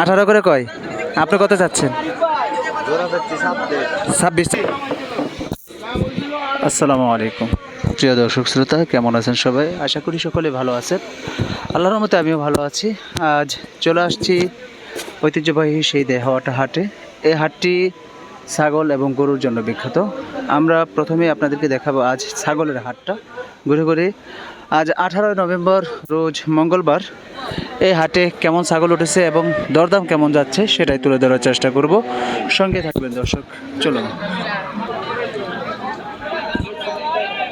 আঠারো করে কয়? আপনি কত চাচ্ছেন? ছাব্বিশ। ছাব্বিশ। আসসালামু আলাইকুম। প্রিয় দর্শক শ্রোতা কেমন আছেন সবাই? আশা করি সকলে ভালো আছেন। আল্লাহর মতে আমিও ভালো আছি। আজ চলে আসছি ঐতিহ্যবাহী সেই দেহাওয়াটা হাটে। এই হাটটি ছাগল এবং গরুর জন্য বিখ্যাত। আমরা প্রথমে আপনাদেরকে দেখাবো আজ ছাগলের হাটটা। ঘুরে ঘুরে আজ আঠারোই নভেম্বর, রোজ মঙ্গলবার। এই হাটে কেমন ছাগল উঠেছে এবং দরদাম কেমন যাচ্ছে সেটাই তুলে ধরার চেষ্টা করব। সঙ্গে থাকবেন দর্শক, চলুন।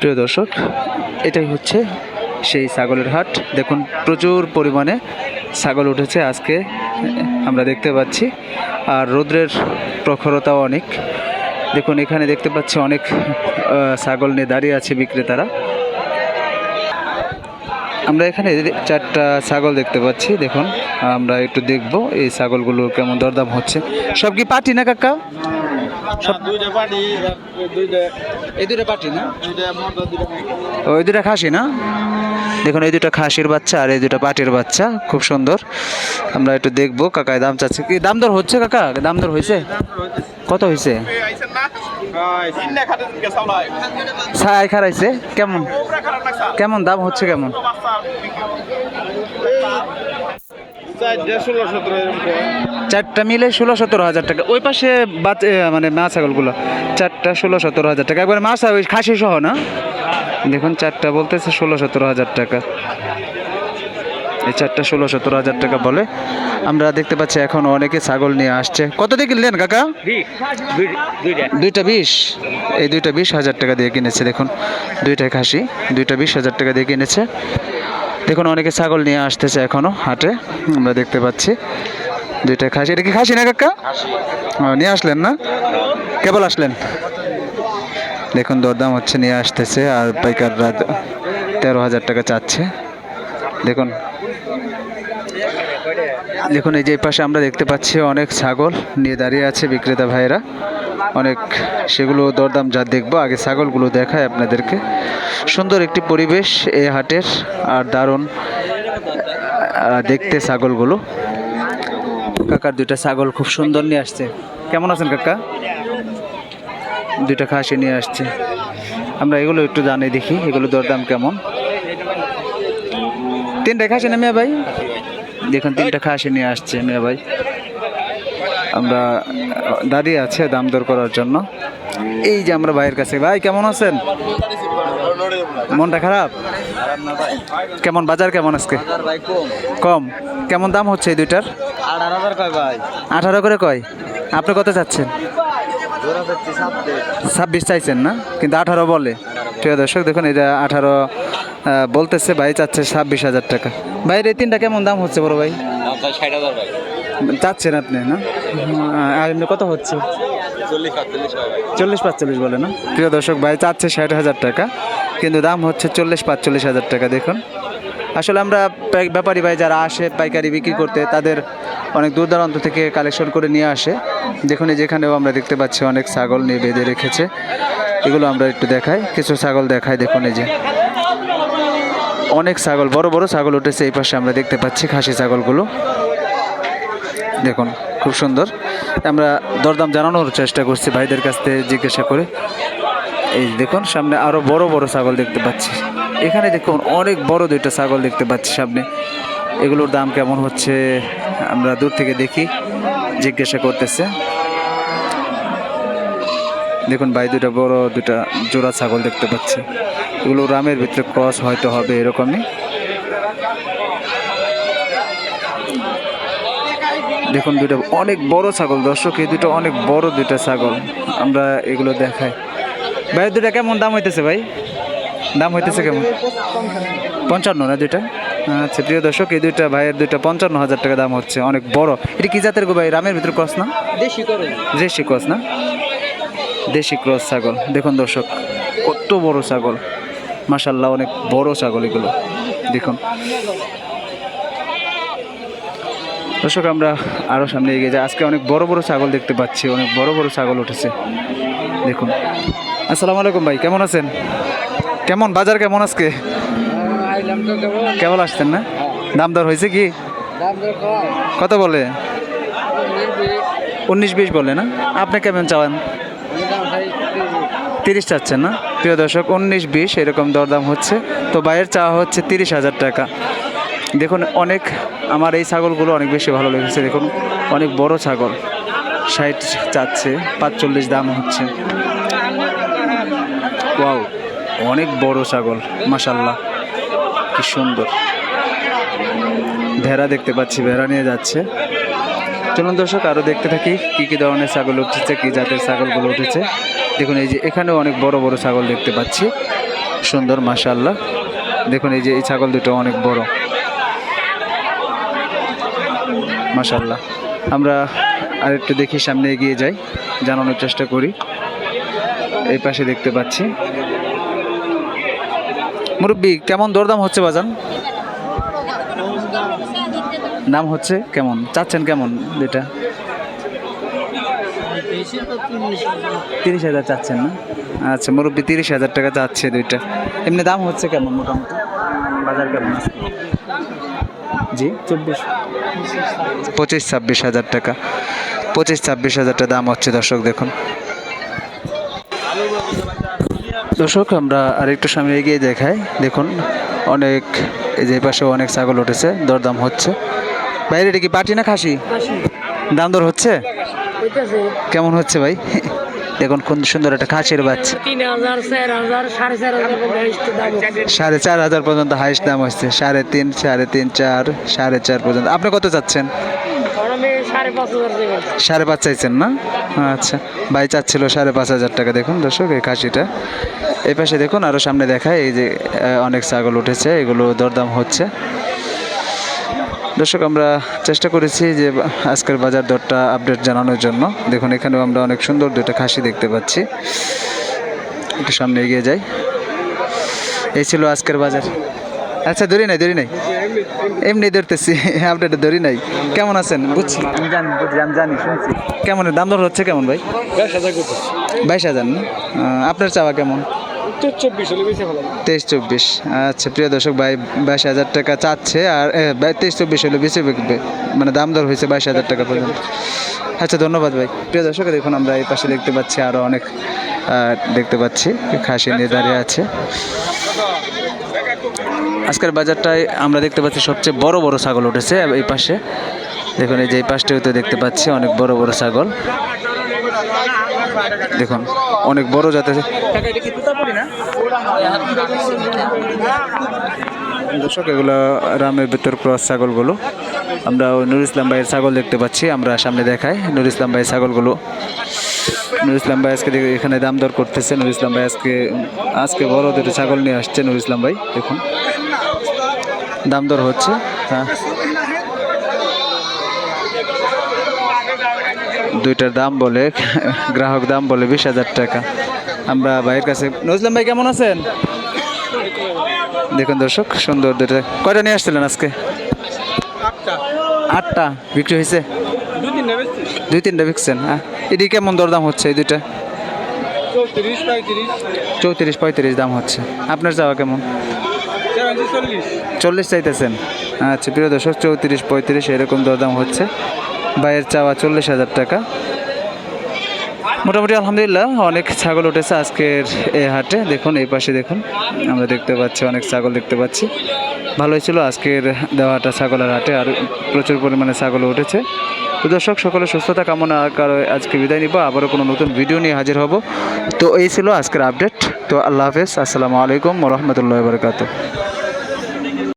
প্রিয় দর্শক, এটাই হচ্ছে সেই ছাগলের হাট। দেখুন, প্রচুর পরিমাণে ছাগল উঠেছে আজকে, আমরা দেখতে পাচ্ছি। আর রৌদ্রের প্রখরতাও অনেক। দেখুন, এখানে দেখতে পাচ্ছি অনেক ছাগল নিয়ে দাঁড়িয়ে আছে বিক্রেতারা। আমরা এখানে চারটা ছাগল দেখতে পাচ্ছি। দেখুন, আমরা একটু দেখব এই ছাগলগুলো কেমন দরদাম হচ্ছে। সব কি পাটি না, কাকা? দুইটা পাটি দুইটা এই দুটো পাটি না? দুইটা দুইটা ওই খাসি না? দেখুন এই দুটো খাসির বাচ্চা আর এই দুটো পাটির বাচ্চা খুব সুন্দর। আমরা একটু দেখব কাকায় দাম চাচ্ছে কি? দাম দর হচ্ছে কাকা? দাম দর হয়েছে? কত হয়েছে? খারাইছে কেমন? কেমন দাম হচ্ছে কেমন? চারটা মিলে ষোলো সতেরো হাজার টাকা। ওই পাশে মানে মা ছাগলগুলো। চারটা ষোলো সতেরো হাজার টাকা। একবারে মা ছাগল খাসি সহ না? দেখুন চারটা বলতেছে ষোলো সতেরো হাজার টাকা। এই চারটা ষোলো সতেরো হাজার টাকা বলে। আমরা দেখতে পাচ্ছি এখন অনেকে ছাগল নিয়ে আসছে। কত দিয়ে কিনলেন কাকা? দুইটা। দুইটা বিশ? এই দুইটা বিশ হাজার টাকা দিয়ে কিনেছে দেখুন। দুইটাই খাসি দুইটা বিশ হাজার টাকা দিয়ে কিনেছে। দেখুন অনেকে ছাগল নিয়ে আসতেছে এখনও হাটে আমরা দেখতে পাচ্ছি। দুইটা খাসি। এটা কি খাসি না কাকা? নিয়ে আসলেন না? কেবল আসলেন? দেখুন দরদাম হচ্ছে নিয়ে আসতেছে আর পাইকাররা তেরো হাজার টাকা চাচ্ছে। দেখুন। দেখুন এই যে পাশে আমরা দেখতে পাচ্ছি অনেক ছাগল নিয়ে দাঁড়িয়ে আছে বিক্রেতা ভাইয়েরা। অনেক সেগুলো দরদাম যা দেখব, আগে ছাগলগুলো দেখায় আপনাদেরকে। সুন্দর একটি পরিবেশ এই হাটের, আর দারুণ দেখতে ছাগলগুলো। কাকার দুইটা ছাগল খুব সুন্দর নিয়ে আসছে। কেমন আছেন কাকা? দুইটা খাসি নিয়ে আসছে। আমরা এগুলো একটু জানি, দেখি এগুলো দরদাম কেমন। তিনটা খাসি না মিয়া ভাই? দেখুন, তিনটা খাসি নিয়ে আসছে মিয়া ভাই। আমরা দাঁড়িয়ে আছে দাম দর করার জন্য। এই যে আমরা ভাইয়ের কাছে। ভাই কেমন আছেন? মনটা খারাপ? কেমন বাজার কেমন আজকে? কম। কম। কেমন দাম হচ্ছে এই দুইটার? আঠারো করে কয়? আপনি কত চাচ্ছেন? ছাব্বিশ। চাইছেন না? কিন্তু আঠারো বলে। প্রিয় দর্শক দেখুন এটা আঠারো বলতেছে ভাই চাচ্ছে ছাব্বিশ হাজার টাকা। ভাইয়ের এই তিনটা কেমন দাম হচ্ছে বড় ভাই? ষাট হাজার ভাই। চাচ্ছেন আপনি, না? আর এমনি কত হচ্ছে? চল্লিশ পাঁচচল্লিশ চল্লিশ পাঁচচল্লিশ বলে, না? প্রিয় দর্শক ভাই চাচ্ছে ষাট হাজার টাকা, কিন্তু দাম হচ্ছে চল্লিশ পাঁচচল্লিশ হাজার টাকা, দেখুন। আসলে আমরা ব্যাপারী ভাই যারা আসে পাইকারি বিক্রি করতে, তাদের অনেক দূর দূরান্ত থেকে কালেকশন করে নিয়ে আসে। দেখুন, এই যেখানেও আমরা দেখতে পাচ্ছি অনেক ছাগল নিয়ে বেঁধে রেখেছে। এগুলো আমরা একটু দেখাই, কিছু ছাগল দেখাই, দেখুন এই যে। অনেক ছাগল, বড় বড় ছাগল উঠেছে এই পাশে আমরা দেখতে পাচ্ছি, খাসি ছাগলগুলো। দেখুন, খুব সুন্দর। আমরা দরদাম জানানোর চেষ্টা করছি ভাইদের কাছ থেকে জিজ্ঞাসা করে। এই দেখুন, সামনে আরও বড় বড় ছাগল দেখতে পাচ্ছি। এখানে দেখুন, অনেক বড় দুইটা ছাগল দেখতে পাচ্ছি সামনে। এগুলোর দাম কেমন হচ্ছে, আমরা দূর থেকে দেখি, জিজ্ঞাসা করতেছে। দেখুন ভাই দুটা বড় দুটা জোড়া ছাগল দেখতে পাচ্ছি। এগুলো রামের ভিতরে ক্রস হয়তো হবে এরকমই। দেখুন দুটো অনেক বড় ছাগল দর্শক এই দুটো অনেক বড় দুটো ছাগল। আমরা এগুলো দেখাই। ভাই দুটা কেমন দাম হইতেছে ভাই? দাম হইতেছে কেমন? পঞ্চান্ন না দুইটা? আচ্ছা প্রিয় দর্শক এই দুইটা ভাইয়ের দুইটা পঞ্চান্ন হাজার টাকা দাম হচ্ছে অনেক বড়। এটা কি জাতের গো ভাই? রামের ভিতরে ক্রস না? দেশি দেশি ক্রস না? দেশি ক্রস ছাগল। দেখুন দর্শক কত বড় ছাগল। মাসাল্লাহ অনেক বড় ছাগল এগুলো। দেখুন। দর্শক, আমরা আরও সামনে এগিয়ে যাই। আজকে অনেক বড় বড় ছাগল দেখতে পাচ্ছি, অনেক বড় বড় ছাগল উঠেছে। দেখুন। আসসালামু আলাইকুম ভাই, কেমন আছেন? কেমন, বাজার কেমন আজকে? কেবল আসছেন না? দাম দর হয়েছে কি? কত বলে? উনিশ বিশ বলে না? আপনি কেমন চাওয়ান? তিরিশ চাচ্ছেন না? প্রিয় দর্শক, উনিশ বিশ এরকম দরদাম হচ্ছে। তো বাইরের চাওয়া হচ্ছে তিরিশ হাজার টাকা। দেখুন, অনেক আমার এই ছাগলগুলো অনেক বেশি ভালো লেগেছে। দেখুন, অনেক বড় ছাগল। ষাট চাচ্ছে, পাঁচচল্লিশ দাম হচ্ছে। ওয়াও, অনেক বড় ছাগল মাসাল্লাহ কি সুন্দর। ভেড়া দেখতে পাচ্ছি, ভেড়া নিয়ে যাচ্ছে। চলুন দর্শক আরও দেখতে থাকি, কী কী ধরনের ছাগল উঠেছে, কী জাতের ছাগলগুলো উঠেছে। দেখুন, এই যে এখানেও অনেক বড় বড় ছাগল দেখতে পাচ্ছি। সুন্দর মাশাল্লাহ দেখুন, এই যে এই ছাগল দুটো অনেক বড়। মাশাল্লাহ আমরা আরেকটু দেখি সামনে এগিয়ে যাই, জানানোর চেষ্টা করি। এই পাশে দেখতে পাচ্ছি। মুরব্বী, কেমন দরদাম হচ্ছে বাজান? নাম হচ্ছে কেমন? চাচ্ছেন কেমন এটা? তিরিশ হাজার চাচ্ছেন না? আচ্ছা মুরব্বী, তিরিশ হাজার টাকা চাচ্ছে দুইটা। এমনি দাম হচ্ছে কেমন মোটামুটি? বাজার কেমন আছে? জি চব্বিশ। পঁচিশ ছাব্বিশ হাজার টাকা। পঁচিশ ছাব্বিশ হাজার টাকা দাম হচ্ছে দর্শক দেখুন। দর্শক আমরা আরেকটু সামনে এগিয়ে দেখাই। দেখুন অনেক এই যে পাশে অনেক ছাগল উঠেছে দরদাম হচ্ছে। বাইরে এটা কি পাটি না খাসি? দাম দর হচ্ছে? কেমন হচ্ছে ভাই? দেখুন কোন সুন্দর একটা খাসির বাচ্চা। সাড়ে চার হাজার পর্যন্ত হাইস্ট দাম হচ্ছে। সাড়ে তিন সাড়ে তিন, চার, সাড়ে চার পর্যন্ত। আপনি কত চাচ্ছেন? সাড়ে পাঁচ হাজার সাড়ে পাঁচ চাইছেন না? আচ্ছা। ভাই চাচ্ছিল সাড়ে পাঁচ হাজার টাকা। দেখুন দর্শক, এই খাসিটা। এই পাশে দেখুন আরও সামনে দেখায়, এই যে অনেক ছাগল উঠেছে। এগুলো দরদাম হচ্ছে। দর্শক আমরা চেষ্টা করেছি যে আজকের বাজার দরটা আপডেট জানানোর জন্য। দেখুন এখানেও আমরা অনেক সুন্দর দুটো খাসি দেখতে পাচ্ছি। একটু সামনে এগিয়ে যাই। এই ছিল আজকের বাজার। আচ্ছা ধরি নাই ধরি নাই। এমনি ধরতেছি আপডেট ধরি নাই। কেমন আছেন? বুঝছি। আমি জানি বুঝছি আমি জানি শুনছি। কেমন? দাম দর হচ্ছে কেমন ভাই? বাইশ হাজার আপনার চাওয়া কেমন? তেইশ চব্বিশ আচ্ছা প্রিয় দর্শক, ভাই বাইশ হাজার টাকা চাচ্ছে আর তেইশ চব্বিশ হলে বেশি বিকবে মানে দাম দর হয়েছে বাইশ হাজার টাকা পর্যন্ত। আচ্ছা ধন্যবাদ ভাই। প্রিয় দর্শক, দেখুন আমরা এই পাশে দেখতে পাচ্ছি আরও অনেক দেখতে পাচ্ছি, খাসি নিয়ে দাঁড়িয়ে আছে। আজকের বাজারটায় আমরা দেখতে পাচ্ছি, সবচেয়ে বড় বড় ছাগল উঠেছে এই পাশে। দেখুন, এই যে এই পাশটাও তো দেখতে পাচ্ছি, অনেক বড় বড় ছাগল। দেখুন, অনেক বড় জাতের দর্শক, এগুলো রামের ভেতর ক্রস ছাগলগুলো। আমরা নুর ইসলাম ভাইয়ের ছাগল দেখতে পাচ্ছি, আমরা সামনে দেখাই। নুর ইসলাম ভাইয়ের ছাগলগুলো। নুর ইসলাম ভাই আজকে এখানে দাম দর করতেছে। নুর ইসলাম ভাই আজকে আজকে বড় দুটো ছাগল নিয়ে আসছে। নুর ইসলাম ভাই, দেখুন। দাম দর হচ্ছে হ্যাঁ। দুইটার দাম বলে, গ্রাহক দাম বলে বিশ হাজার টাকা। আমরা ভাইয়ের কাছে, নজলাম ভাই কেমন আছেন? দেখুন দর্শক, সুন্দর দুইটা, কয়টা নিয়ে আসছিলেন আজকে? আটটা বিক্রি হয়েছে? দুই তিনটা বিকছেন হ্যাঁ। এটি কেমন দরদাম হচ্ছে এই দুইটা? চৌত্রিশ পঁয়ত্রিশ দাম হচ্ছে। আপনার চাওয়া কেমন? চল্লিশ চাইতেছেন। আচ্ছা প্রিয় দর্শক, চৌত্রিশ পঁয়ত্রিশ এরকম দরদাম হচ্ছে। বাইয়ের চাওয়া চল্লিশ হাজার টাকা। মোটামুটি আলহামদুলিল্লাহ অনেক ছাগল উঠেছে আজকের এই হাটে। দেখুন, এই পাশে দেখুন, আমরা দেখতে পাচ্ছি, অনেক ছাগল দেখতে পাচ্ছি। ভালোই ছিল আজকের দেওয়াটা ছাগলের হাটে, আর প্রচুর পরিমাণে ছাগল উঠেছে। তো দর্শক সকলে সুস্থতা কামনা, কারও আজকে বিদায় নিব, আবারও কোনো নতুন ভিডিও নিয়ে হাজির হব। তো এই ছিল আজকের আপডেট। তো আল্লাহ হাফেজ, আসসালামু আলাইকুম রহমতুল্লাহ বরকাত